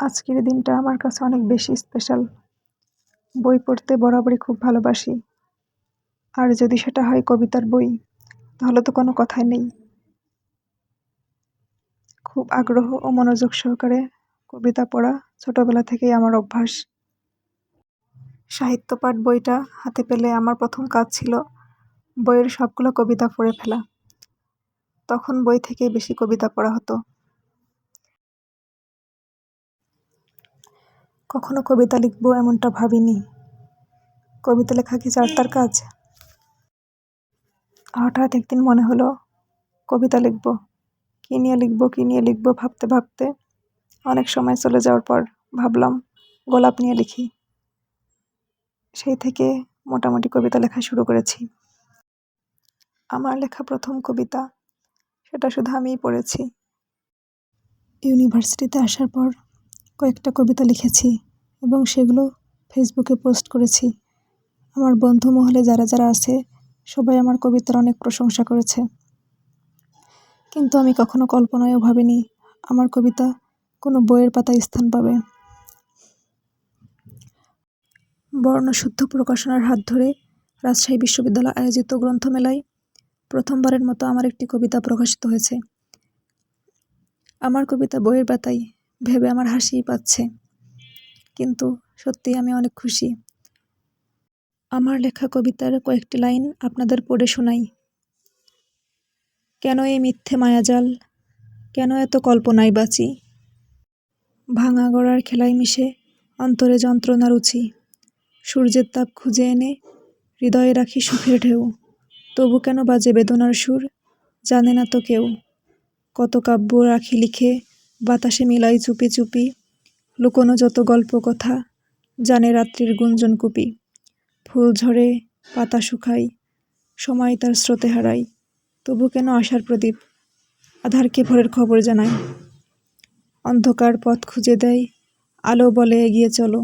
আজকের দিনটা আমার কাছে অনেক বেশি স্পেশাল বই পড়তে বরাবরই খুব ভালোবাসি। আর যদি সেটা হয় কবিতার বই, তাহলে তো কোনো কথাই নেই। খুব আগ্রহ ও মনোযোগ সহকারে কবিতা পড়া ছোটবেলা থেকেই আমার অভ্যাস। সাহিত্য পাঠ বইটা হাতে পেলে আমার প্রথম কাজ ছিল বইয়ের সবগুলো কবিতা পড়ে ফেলা। তখন বই থেকে বেশি কবিতা পড়া হতো। কখনো কবিতা লিখব এমনটা ভাবিনি। কবিতা লেখা কি যার তার কাজ? হঠাৎ একদিন মনে হলো, কবিতা লিখব, কী নিয়ে লিখব, কী নিয়ে লিখব ভাবতে ভাবতে। অনেক সময় চলে যাওয়ার পর ভাবলাম, গোলাপ নিয়ে লিখি। সেই থেকে মোটামুটি কবিতা লেখা শুরু করেছি। আমার লেখা প্রথম কবিতা, সেটা শুধু আমিই পড়েছি। ইউনিভার্সিটিতে আসার পর কয়েকটা কবিতা লিখেছি এবং সেগুলো ফেসবুকে পোস্ট করেছি। আমার বন্ধু মহলে যারা যারা আছে, সবাই আমার কবিতার অনেক প্রশংসা করেছে। কিন্তু আমি কখনো কল্পনায়ও ভাবিনি আমার কবিতা কোনো বইয়ের পাতায় স্থান পাবে। বর্ণশুদ্ধ প্রকাশনার হাত ধরে রাজশাহী বিশ্ববিদ্যালয় আয়োজিত গ্রন্থমেলায় প্রথমবারের মতো আমার একটি কবিতা প্রকাশিত হয়েছে। আমার কবিতা বইয়ের পাতায় ভেবে আমার হাসিই পাচ্ছে। কিন্তু সত্যি আমি অনেক খুশি। আমার লেখা কবিতার কয়েকটি লাইন আপনাদের পড়ে শোনাই। কেন এই মিথ্যে মায়াজাল? কেন এত কল্পনায় বাঁচি? ভাঙা গড়ার খেলায় মিশে অন্তরে যন্ত্রণা রুচি সূর্যের তাপ খুঁজে এনে হৃদয়ে রাখি সুখের ঢেউ। তবু কেন বাজে বেদনার সুর? জানে না তো কেউ। কত কাব্য রাখি লিখে বাতাসে মিলাই চুপি চুপি লুকোনো যত গল্প কথা জানে রাত্রির গুঞ্জন কুপি। ফুল ঝরে, পাতা শুকাই, সময় তার স্রোতে হারাই। তবু কেন আশার প্রদীপ? আধারকে ভরের খবর জানায়? অন্ধকার পথ খুঁজে দেয়, আলো বলে এগিয়ে চলো।